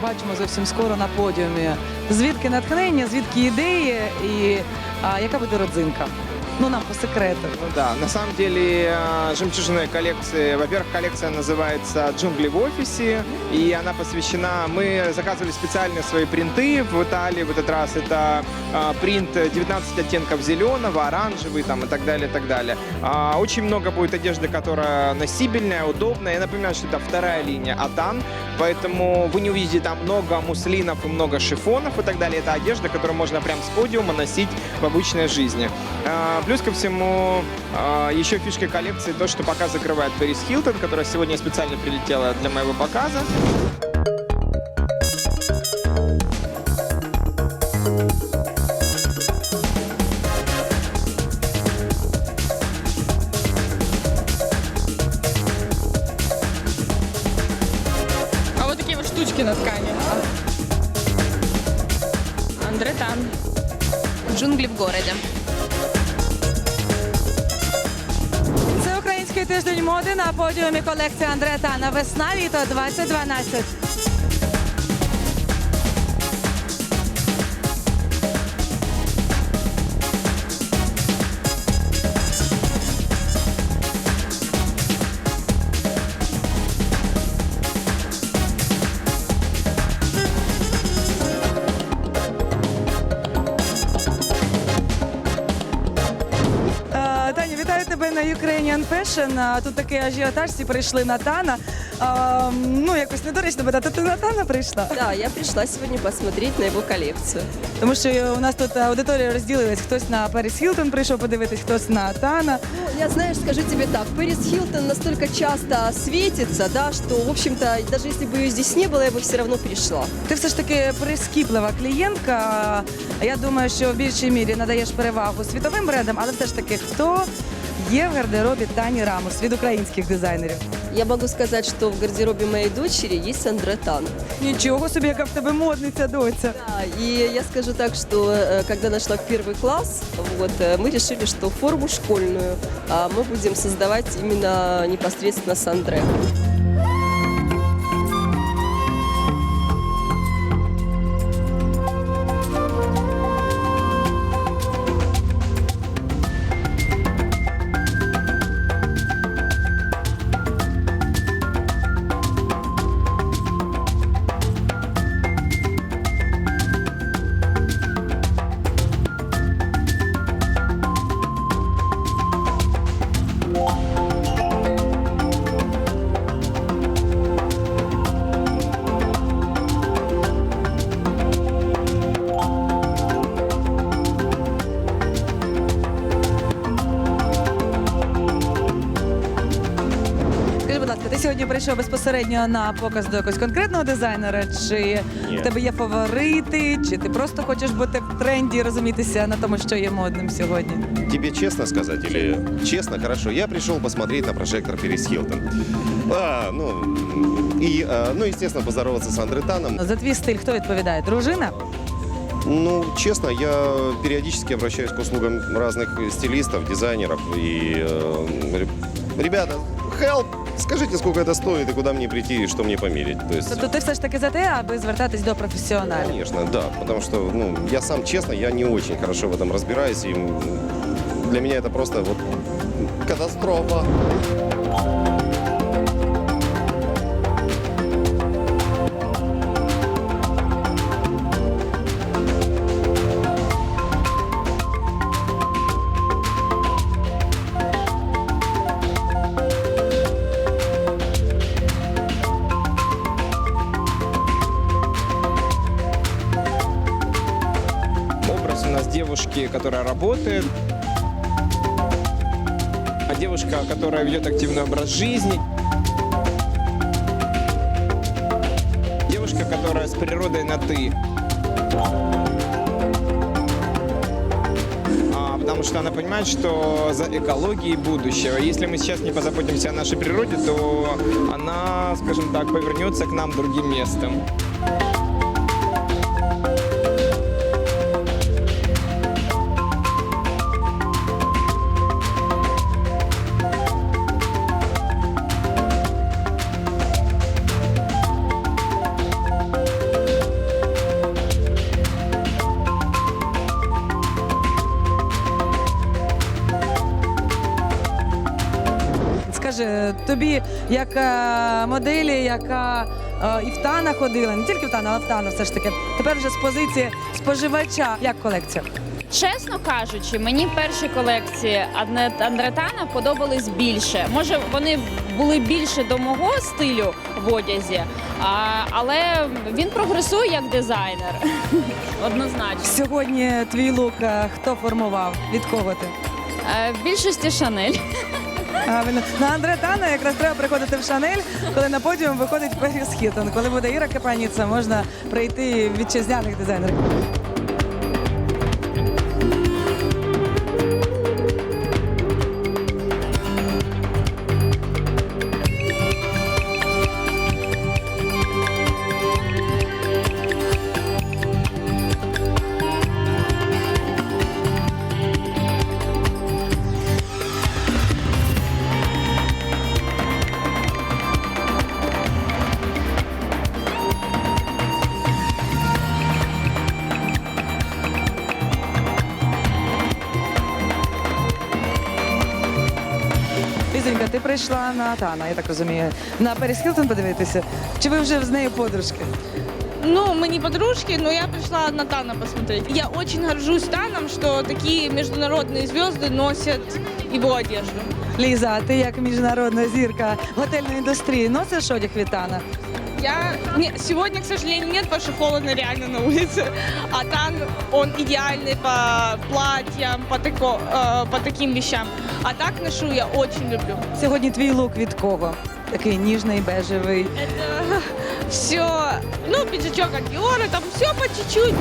побачимо зовсім скоро на подіумі? Звідки натхнення, звідки ідеї і а, яка буде родзинка? Ну нам по секрету. Ну да, на самом деле э, жемчужная коллекция, во-первых, коллекция называется «Джунгли в офисе», и она посвящена, мы заказывали специально свои принты в Италии в этот раз, это э, принт 19 оттенков зеленого, оранжевый там и так далее, и так далее. А, Очень много будет одежды, которая носибельная, удобная. Я напоминаю, что это вторая линия Атан, поэтому вы не увидите там много муслинов и много шифонов и так далее. Это одежда, которую можно прям с подиума носить в обычной жизни. Плюс ко всему, а, еще фишкой коллекции то, что пока закрывает Пэрис Хилтон, которая сегодня специально прилетела для моего показа. А вот такие вот штучки на ткани. Андретан. Джунгли в городе. Тиждень моди на подіумі колекція Андре Тана Весна літо 2012. на Ukrainian Fashion. А, Тут такий ажіотаж, всі прийшли на Тана. А, Ну, якось недоречно питати, ти на Тана прийшла? Да, я пришла сегодня посмотреть на его коллекцию. Тому що у нас тут аудиторія розділилась. Хтось на Періс Хілтон прийшов подивитись, хтось на Тана. Ну, я, знаешь, скажу тебе так, Пэрис Хилтон настолько часто светится, да, что, в общем-то, даже если бы ее здесь не было, я бы все равно пришла. Ти все ж таки прискіплива клієнтка. Я думаю, що в більшій мірі надаєш перевагу світовим брендам, але все ж таки, хто є в гардеробі Тані Рамус від українських дизайнерів? Я могу сказать, что в гардеробе моей дочери есть Андретан. Нічого собі, яка в тебе модниця доця. Да, и я скажу так, что э, когда нашла в первый класс, вот, э, мы решили, что форму школьную а, мы будем создавать именно непосредственно с прийшов безпосередньо на показ до якогось конкретного дизайнера? Чи Ні. в тебе є фаворити? Чи ти просто хочеш бути в тренді і розумітися на тому, що є модним сьогодні? Тебе честно сказать или честно? Хорошо. Я пришел посмотреть на прожектор Перес Хилтон. А, ну, и, а, ну, естественно, поздороваться с Андретаном. За твій стиль хто відповідає? Дружина? Ну, честно, я периодически обращаюсь к услугам разных стилистов, дизайнеров. И, э, ре- ребята, help! Скажите, сколько это стоит и куда мне прийти, и что мне померить. То есть, Тобто ти все ж таки за те, аби звертатись до професіоналів. конечно, да. Потому что, ну, я сам, честно, я не очень хорошо в этом разбираюсь. И м, для меня это просто вот катастрофа. Девушки, которая работает, а девушка, которая ведет активный образ жизни. Девушка, которая с природой на «ты». А, Потому что она понимает, что за экологией будущего. Если мы сейчас не позаботимся о нашей природе, то она, скажем так, повернется к нам другим местом. Тобі, як е, моделі, яка е, і в Тана ходила, не тільки в Тана, але в Тана все ж таки. Тепер вже з позиції споживача, як колекція. Чесно кажучи, мені перші колекції Андретана подобались більше. Може, вони були більше до мого стилю в одязі, але він прогресує як дизайнер. Однозначно. Сьогодні твій лук е, хто формував? Від кого ти? В більшості Шанель. Правильно. На Андре Тана якраз треба приходити в Шанель, коли на подіум виходить Періс Хілтон. Коли буде Іра Капаніца, можна прийти вітчизняних дизайнерів. ти прийшла на Тана, я так розумію, на Періс Хілтон подивитися. Чи ви вже з нею подружки? Ну, мы не подружки, но я пришла на Тана посмотреть. Я очень горжусь Таном, что такие международные звезды носят его одежду. Ліза, а ти як міжнародна зірка готельної індустрії носиш одяг від Тана? Я не, сегодня, к сожалению, нет, потому что холодно реально на улице. А Тан, он идеальный по платьям, по, тако, э, по таким вещам. А так ношу я очень люблю. Сьогодні твій лук від кого? Такий ніжний, бежевий. Это все, ну, пиджачок от Диора, там все по чуть-чуть.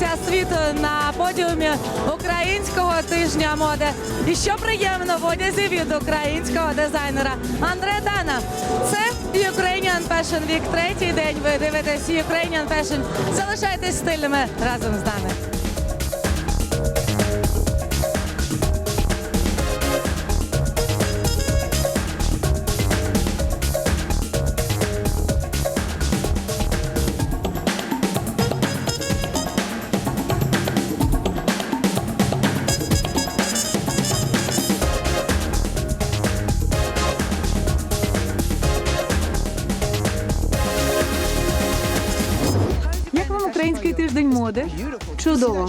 Головна світу на подіумі українського тижня моди. І що приємно в одязі від українського дизайнера Андре Дана. Це Ukrainian Fashion Week. Третій день ви дивитесь Ukrainian Fashion. Залишайтесь стильними разом з нами. Тиждень? Чудово.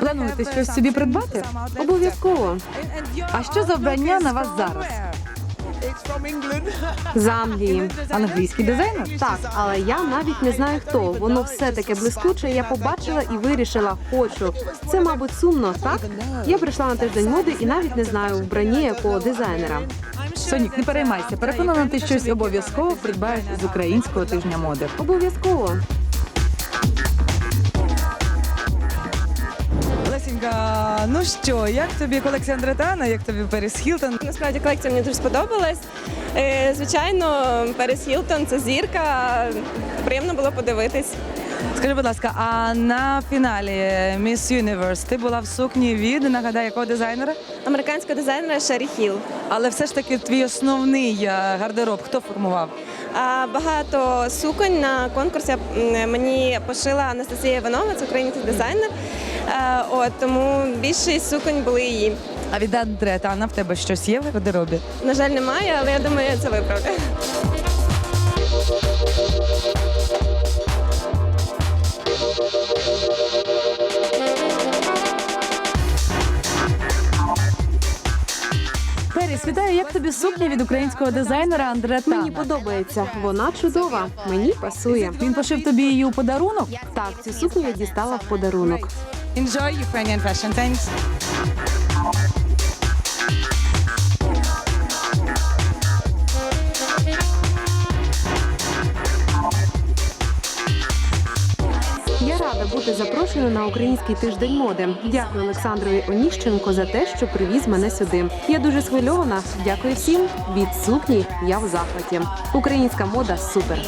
Плануєте щось собі придбати? Обов'язково. А що за вбрання на вас зараз? З Англії. Англійський дизайнер? Так, але я навіть не знаю хто. Воно все таке блискуче. Я побачила і вирішила, хочу. Це, мабуть, сумно, так? Я прийшла на тиждень моди і навіть не знаю вбрання якого дизайнера. Сонік, не переймайся. Переконана, ти щось обов'язково придбаєш з українського тижня моди. Обов'язково. Лесінька, ну що, як тобі колекція Андретана, як тобі Періс Хілтон? Насправді колекція мені дуже сподобалась. Е, Звичайно, Перес Хілтон це зірка. Приємно було подивитись. Скажи, будь ласка, а на фіналі Miss Universe ти була в сукні від, нагадай, якого дизайнера? Американського дизайнера Шері Хіл. Але все ж таки твій основний е, гардероб хто формував? Багато суконь на конкурсі мені пошила Анастасія Іванова, український дизайнер. От тому більшість суконь були її. А від Андретана в тебе щось є в гардеробі? На жаль, немає, але я думаю, це виправлю. Періс, вітаю, як тобі сукня від українського дизайнера Андретана? Мені подобається. Вона чудова. Мені пасує. Він пошив тобі її у подарунок? Так, цю сукню я дістала в подарунок. Enjoy Ukrainian fashion. Thanks. Бути на український тиждень моди. Дякую Олександрові Оніщенко за те, що привіз мене сюди. Я дуже схвильована. Дякую всім. Від сукні я в захваті. Українська мода супер.